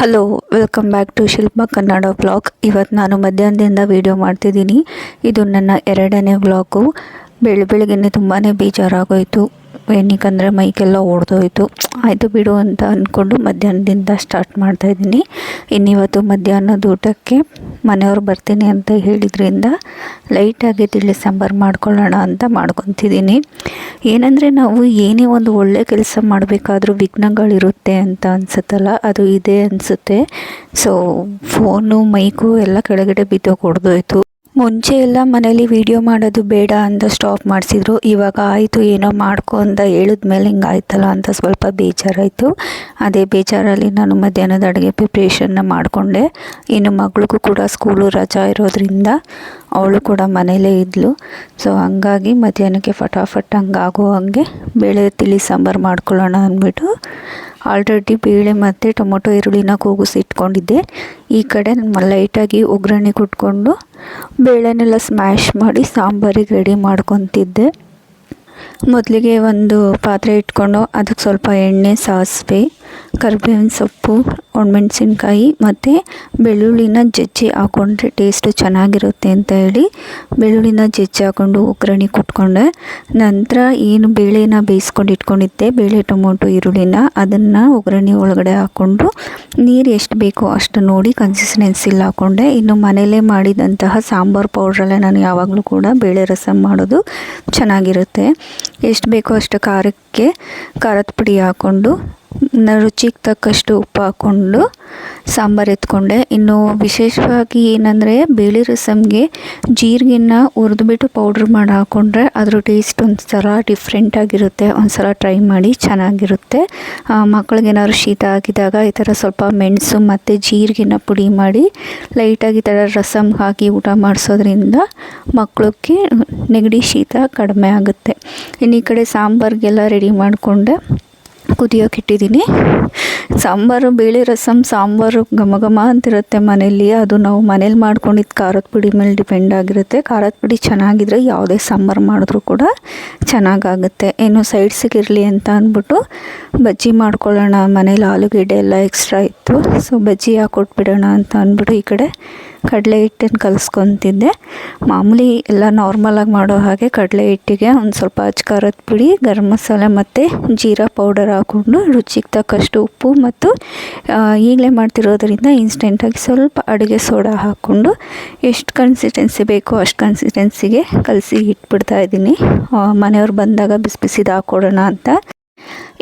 Hello welcome back to Shilpa Kannada vlog ಇವತ್ತು ನಾನು ಮಧ್ಯಾಹ್ನದಿಂದ ವೀಡಿಯೋ ಮಾಡ್ತಿದ್ದೀನಿ. ಇದು ನನ್ನ ಎರಡನೇ ವ್ಲಾಗು ಬೆಳ ಬೆಳಗ್ಗೆ ತುಂಬಾ ಬೇಜಾರಾಗೋಯಿತು. ಏನಕ್ಕಂದರೆ ಮೈಕೆಲ್ಲ ಒಡೆದೋಯ್ತು. ಆಯಿತು ಬಿಡು ಅಂತ ಅಂದ್ಕೊಂಡು ಮಧ್ಯಾಹ್ನದಿಂದ ಸ್ಟಾರ್ಟ್ ಮಾಡ್ತಾಯಿದ್ದೀನಿ ಇನ್ನಿವತ್ತು ಮಧ್ಯಾಹ್ನದ ಊಟಕ್ಕೆ ಮನೆಯವ್ರು ಬರ್ತೀನಿ ಅಂತ ಹೇಳಿದ್ರಿಂದ ಲೈಟಾಗಿ ತಿಳಿ ಸಾಂಬಾರು ಮಾಡ್ಕೊಳ್ಳೋಣ ಅಂತ ಮಾಡ್ಕೊತಿದ್ದೀನಿ. ಏನಂದರೆ ನಾವು ಏನೇ ಒಂದು ಒಳ್ಳೆ ಕೆಲಸ ಮಾಡಬೇಕಾದ್ರೂ ವಿಘ್ನಗಳಿರುತ್ತೆ ಅಂತ ಅನಿಸುತ್ತಲ್ಲ, ಅದು ಇದೆ ಅನಿಸುತ್ತೆ. ಸೊ ಫೋನು ಮೈಕು ಎಲ್ಲ ಕೆಳಗಡೆ ಬಿದ್ದೋಗಿ ಹೊಡೆದೋಯ್ತು ಮುಂಚೆ ಎಲ್ಲ ಮನೇಲಿ ವೀಡಿಯೋ ಮಾಡೋದು ಬೇಡ ಅಂತ ಸ್ಟಾಪ್ ಮಾಡಿಸಿದ್ರು. ಇವಾಗ ಆಯಿತು, ಏನೋ ಮಾಡ್ಕೊ ಅಂತ ಹೇಳಿದ್ಮೇಲೆ ಹಿಂಗೆ ಆಯ್ತಲ್ಲ ಅಂತ ಸ್ವಲ್ಪ ಬೇಜಾರಾಯಿತು. ಅದೇ ಬೇಜಾರಲ್ಲಿ ನಾನು ಮಧ್ಯಾಹ್ನದ ಅಡುಗೆ ಪ್ರಿಪ್ರೇಷನ್ನ ಮಾಡಿಕೊಂಡೆ. ಇನ್ನು ಮಗಳಿಗೂ ಕೂಡ ಸ್ಕೂಲು ರಜಾ ಇರೋದ್ರಿಂದ ಅವಳು ಕೂಡ ಮನೇಲೇ ಇದ್ಲು. ಸೊ ಹಂಗಾಗಿ ಮಧ್ಯಾಹ್ನಕ್ಕೆ ಫಟಾಫಟ್ ಹಂಗಾಗೋ ಹಂಗೆ ಬೇಳೆ ತಿಳಿ ಸಾಂಬಾರು ಮಾಡ್ಕೊಳ್ಳೋಣ ಅಂದ್ಬಿಟ್ಟು ಆಲ್ರೆಡಿ ಬೇಳೆ ಮತ್ತು ಟೊಮೊಟೊ ಈರುಳ್ಳಿನ ಕೂಗಿಸಿ ಇಟ್ಕೊಂಡಿದ್ದೆ. ಈ ಕಡೆ ಲೈಟಾಗಿ ಒಗ್ಗರಣೆ ಕೊಟ್ಕೊಂಡು ಬೇಳೆನೆಲ್ಲ ಸ್ಮ್ಯಾಶ್ ಮಾಡಿ ಸಾಂಬಾರಿಗೆ ರೆಡಿ ಮಾಡ್ಕೊತಿದ್ದೆ. ಮೊದಲಿಗೆ ಒಂದು ಪಾತ್ರೆ ಇಟ್ಕೊಂಡು ಅದಕ್ಕೆ ಸ್ವಲ್ಪ ಎಣ್ಣೆ, ಸಾಸಿವೆ, ಕರ್ಬೇವಿನ ಸೊಪ್ಪು ಒಣಮೆಣ್ಸಿನ್ಕಾಯಿ ಮತ್ತು ಬೆಳ್ಳುಳ್ಳಿನ ಜಜ್ಜಿ ಹಾಕ್ಕೊಂಡ್ರೆ ಟೇಸ್ಟು ಚೆನ್ನಾಗಿರುತ್ತೆ ಅಂತ ಹೇಳಿ ಬೆಳ್ಳುಳ್ಳಿನ ಜಜ್ಜಿ ಹಾಕ್ಕೊಂಡು ಒಗ್ಗರಣೆ ಕುಟ್ಕೊಂಡೆ. ನಂತರ ಏನು ಬೇಳೆನ ಬೇಯಿಸ್ಕೊಂಡು ಇಟ್ಕೊಂಡಿದ್ದೆ, ಬೇಳೆ, ಟೊಮೊಟೊ, ಈರುಳ್ಳಿನ ಅದನ್ನು ಒಗ್ಗರಣೆ ಒಳಗಡೆ ಹಾಕ್ಕೊಂಡು ನೀರು ಎಷ್ಟು ಬೇಕೋ ಅಷ್ಟು ನೋಡಿ ಕನ್ಸಿಸ್ಟೆನ್ಸಿಲಿ ಹಾಕ್ಕೊಂಡೆ ಇನ್ನು ಮನೆಯಲ್ಲೇ ಮಾಡಿದಂತಹ ಸಾಂಬಾರು ಪೌಡ್ರಲ್ಲೇ ನಾನು ಯಾವಾಗಲೂ ಕೂಡ ಬೇಳೆ ರಸಮ್ ಮಾಡೋದು ಚೆನ್ನಾಗಿರುತ್ತೆ. ಎಷ್ಟು ಬೇಕೋ ಅಷ್ಟು ಖಾರಕ್ಕೆ, ಖಾರದ ಪುಡಿ ಹಾಕ್ಕೊಂಡು ರುಚಿಗೆ ತಕ್ಕಷ್ಟು ಉಪ್ಪು ಹಾಕ್ಕೊಂಡು ಸಾಂಬಾರು ಎತ್ಕೊಂಡೆ. ಇನ್ನು ವಿಶೇಷವಾಗಿ ಏನಂದರೆ ಬೇಳೆ ರಸಮ್ಗೆ ಜೀರಿಗೆನ ಹುರಿದ್ಬಿಟ್ಟು ಪೌಡ್ರ್ ಮಾಡಿ ಹಾಕ್ಕೊಂಡ್ರೆ ಅದ್ರ ಟೇಸ್ಟ್ ಒಂದು ಸಲ ಡಿಫ್ರೆಂಟಾಗಿರುತ್ತೆ ಒಂದು ಸಲ ಟ್ರೈ ಮಾಡಿ ಚೆನ್ನಾಗಿರುತ್ತೆ. ಮಕ್ಕಳಿಗೇನಾದ್ರು ಶೀತ ಆಗಿದಾಗ ಈ ಥರ ಸ್ವಲ್ಪ ಮೆಣಸು ಮತ್ತು ಜೀರಿಗೆನ ಪುಡಿ ಮಾಡಿ ಲೈಟಾಗಿ ಈ ಥರ ರಸಮ್ ಹಾಕಿ ಊಟ ಮಾಡಿಸೋದ್ರಿಂದ ಮಕ್ಕಳಿಗೆ ನೆಗಡಿ ಶೀತ ಕಡಿಮೆ ಆಗುತ್ತೆ. ಇನ್ನು ಈ ಕಡೆ ಸಾಂಬಾರಿಗೆಲ್ಲ ರೆಡಿ ಮಾಡಿಕೊಂಡೆ. ಕುದಿಯೋಕೆ ಇಟ್ಟಿದ್ದೀನಿ. ಸಾಂಬಾರು, ಬೇಳೆ ರಸಮ್ ಸಾಂಬಾರು ಘಮ ಘಮ ಅಂತಿರುತ್ತೆ ಮನೇಲಿ ಅದು ನಾವು ಮನೇಲಿ ಮಾಡ್ಕೊಂಡಿದ್ದು ಖಾರದ ಪುಡಿ ಮೇಲೆ ಡಿಪೆಂಡ್ ಆಗಿರುತ್ತೆ. ಖಾರದ ಪುಡಿ ಚೆನ್ನಾಗಿದ್ರೆ ಯಾವುದೇ ಸಾಂಬಾರು ಮಾಡಿದ್ರೂ ಕೂಡ ಚೆನ್ನಾಗಾಗುತ್ತೆ. ಏನು ಸೈಡ್ಸಿಗಿರಲಿ ಅಂತ ಅಂದ್ಬಿಟ್ಟು ಬಜ್ಜಿ ಮಾಡ್ಕೊಳ್ಳೋಣ. ಮನೇಲಿ ಆಲೂಗೆಡ್ಡೆ ಎಲ್ಲ ಎಕ್ಸ್ಟ್ರಾ ಇತ್ತು. ಸೊ ಬಜ್ಜಿ ಹಾಕೊಟ್ಬಿಡೋಣ ಅಂತ ಅಂದ್ಬಿಟ್ಟು ಈ ಕಡೆ ಕಡಲೆ ಹಿಟ್ಟನ್ನು ಕಲಿಸ್ಕೊತಿದ್ದೆ. ಮಾಮೂಲಿ ಎಲ್ಲ ನಾರ್ಮಲಾಗಿ ಮಾಡೋ ಹಾಗೆ ಕಡಲೆ ಹಿಟ್ಟಿಗೆ ಒಂದು ಸ್ವಲ್ಪ ಖಾರದ ಪುಡಿ, ಗರಂ ಮಸಾಲೆ ಮತ್ತು ಜೀರಾ ಪೌಡರ್ ಹಾಕ್ಕೊಂಡು ರುಚಿಗೆ ತಕ್ಕಷ್ಟು ಉಪ್ಪು ಮತ್ತು ಈಗಲೇ ಮಾಡ್ತಿರೋದ್ರಿಂದ ಇನ್ಸ್ಟೆಂಟಾಗಿ ಸ್ವಲ್ಪ ಅಡುಗೆ ಸೋಡಾ ಹಾಕ್ಕೊಂಡು ಎಷ್ಟು ಕನ್ಸಿಸ್ಟೆನ್ಸಿ ಬೇಕೋ ಅಷ್ಟು ಕನ್ಸಿಸ್ಟೆನ್ಸಿಗೆ ಕಲಸಿ ಇಟ್ಬಿಡ್ತಾ ಇದ್ದೀನಿ. ಮನೆಯವ್ರು ಬಂದಾಗ ಬಿಸಿ ಬಿಸಿದು ಹಾಕ್ಕೊಡೋಣ ಅಂತ.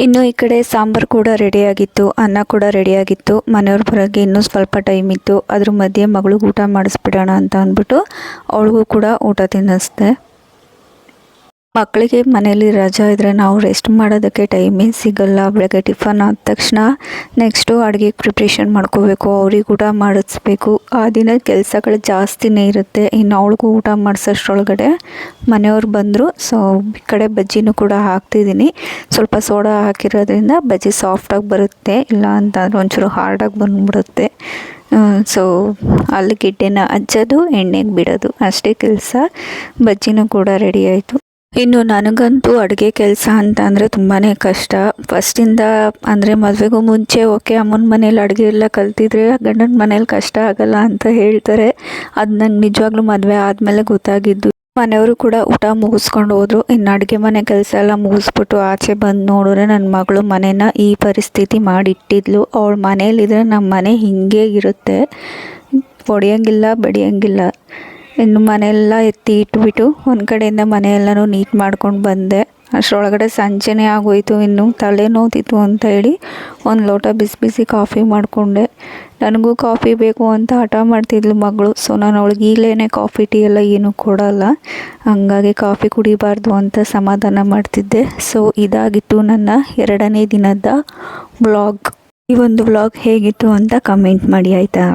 ಇನ್ನು ಈ ಕಡೆ ಸಾಂಬಾರು ಕೂಡ ರೆಡಿಯಾಗಿತ್ತು ಅನ್ನ ಕೂಡ ರೆಡಿಯಾಗಿತ್ತು ಮನೆಯವ್ರ ಬರೋಕ್ಕೆ ಇನ್ನೂ ಸ್ವಲ್ಪ ಟೈಮ್ ಇತ್ತು. ಅದ್ರ ಮಧ್ಯೆ ಮಗಳಿಗೆ ಊಟ ಮಾಡಿಸ್ಬಿಡೋಣ ಅಂತ ಅಂದ್ಬಿಟ್ಟು ಅವಳಿಗೂ ಕೂಡ ಊಟ ತಿನ್ನಿಸ್ದೆ. ಮಕ್ಕಳಿಗೆ ಮನೇಲಿ ರಜಾ ಇದ್ದರೆ ನಾವು ರೆಸ್ಟ್ ಮಾಡೋದಕ್ಕೆ ಟೈಮೇ ಸಿಗಲ್ಲ. ಬೆಳಗ್ಗೆ ಟಿಫನ್ ಆದ ತಕ್ಷಣ ನೆಕ್ಸ್ಟು ಅಡುಗೆ ಪ್ರಿಪ್ರೇಷನ್ ಮಾಡ್ಕೋಬೇಕು. ಅವ್ರಿಗೆ ಊಟ ಮಾಡಿಸ್ಬೇಕು. ಆ ದಿನ ಕೆಲಸಗಳು ಜಾಸ್ತಿನೇ ಇರುತ್ತೆ. ಇನ್ನು ಅವಳಿಗೂ ಊಟ ಮಾಡಿಸೋಷ್ಟ್ರೊಳಗಡೆ ಮನೆಯವ್ರು ಬಂದರು. ಸೊ ಈ ಕಡೆ ಬಜ್ಜಿನೂ ಕೂಡ ಹಾಕ್ತಿದ್ದೀನಿ. ಸ್ವಲ್ಪ ಸೋಡಾ ಹಾಕಿರೋದ್ರಿಂದ ಬಜ್ಜಿ ಸಾಫ್ಟಾಗಿ ಬರುತ್ತೆ. ಇಲ್ಲ ಅಂತಂದ್ರೆ ಒಂಚೂರು ಹಾರ್ಡಾಗಿ ಬಂದುಬಿಡುತ್ತೆ. ಸೊ ಆಲೂಗೆಡ್ಡೆನ ಹಚ್ಚೋದು ಎಣ್ಣೆಗೆ ಬಿಡೋದು. ಅಷ್ಟೇ ಕೆಲಸ. ಬಜ್ಜಿನೂ ಕೂಡ ರೆಡಿ ಆಯಿತು. ಇನ್ನು ನನಗಂತೂ ಅಡುಗೆ ಕೆಲಸ ಅಂತ ಅಂದರೆ ತುಂಬಾ ಕಷ್ಟ. ಫಸ್ಟಿಂದ ಅಂದರೆ ಮದುವೆಗೂ ಮುಂಚೆ, ಓಕೆ, ಅಮ್ಮನ ಮನೇಲಿ ಅಡುಗೆ ಎಲ್ಲ ಕಲ್ತಿದ್ರೆ ಗಂಡನ ಮನೇಲಿ ಕಷ್ಟ ಆಗಲ್ಲ ಅಂತ ಹೇಳ್ತಾರೆ. ಅದು ನಂಗೆ ನಿಜವಾಗ್ಲೂ ಮದುವೆ ಆದಮೇಲೆ ಗೊತ್ತಾಗಿದ್ದು. ಮನೆಯವರು ಕೂಡ ಊಟ ಮುಗಿಸ್ಕೊಂಡು ಹೋದರು. ಇನ್ನು ಅಡುಗೆ ಮನೆ ಕೆಲಸ ಎಲ್ಲ ಮುಗಿಸ್ಬಿಟ್ಟು ಆಚೆ ಬಂದು ನೋಡಿದ್ರೆ ನನ್ನ ಮಗಳು ಮನೇನ ಈ ಪರಿಸ್ಥಿತಿ ಮಾಡಿಟ್ಟಿದ್ಲು. ಅವಳು ಮನೇಲಿದ್ರೆ ನಮ್ಮ ಮನೆ ಹಿಂಗೆ ಇರುತ್ತೆ. ಹೊಡೆಯೋಂಗಿಲ್ಲ, ಬಡಿಯೋಂಗಿಲ್ಲ. ಇನ್ನು ಮನೆಯೆಲ್ಲ ಎತ್ತಿ ಇಟ್ಬಿಟ್ಟು ಒಂದು ಕಡೆಯಿಂದ ಮನೆಯೆಲ್ಲನೂ ನೀಟ್ ಮಾಡ್ಕೊಂಡು ಬಂದೆ. ಅಷ್ಟರೊಳಗಡೆ ಸಂಜೆನೇ ಆಗೋಯಿತು, ಇನ್ನು ತಲೆ ನೋತಿತ್ತು ಅಂತ ಹೇಳಿ ಒಂದು ಲೋಟ ಬಿಸಿ ಬಿಸಿ ಕಾಫಿ ಮಾಡಿಕೊಂಡೆ. ನನಗೂ ಕಾಫಿ ಬೇಕು ಅಂತ ಹಠ ಮಾಡ್ತಿದ್ಲು ಮಗಳು ಸೊ ನಾನು ಅವಳಿಗೆ ಈಗಲೇ ಕಾಫಿ, ಟೀ ಎಲ್ಲ ಏನೂ ಕೊಡಲ್ಲ. ಹಂಗಾಗಿ ಕಾಫಿ ಕುಡಿಬಾರ್ದು ಅಂತ ಸಮಾಧಾನ ಮಾಡ್ತಿದ್ದೆ. ಸೊ ಇದಾಗಿತ್ತು ನನ್ನ ಎರಡನೇ ದಿನದ ಬ್ಲಾಗ್. ಈ ಒಂದು ವ್ಲಾಗ್ ಹೇಗಿತ್ತು ಅಂತ ಕಮೆಂಟ್ ಮಾಡಿ, ಆಯಿತಾ?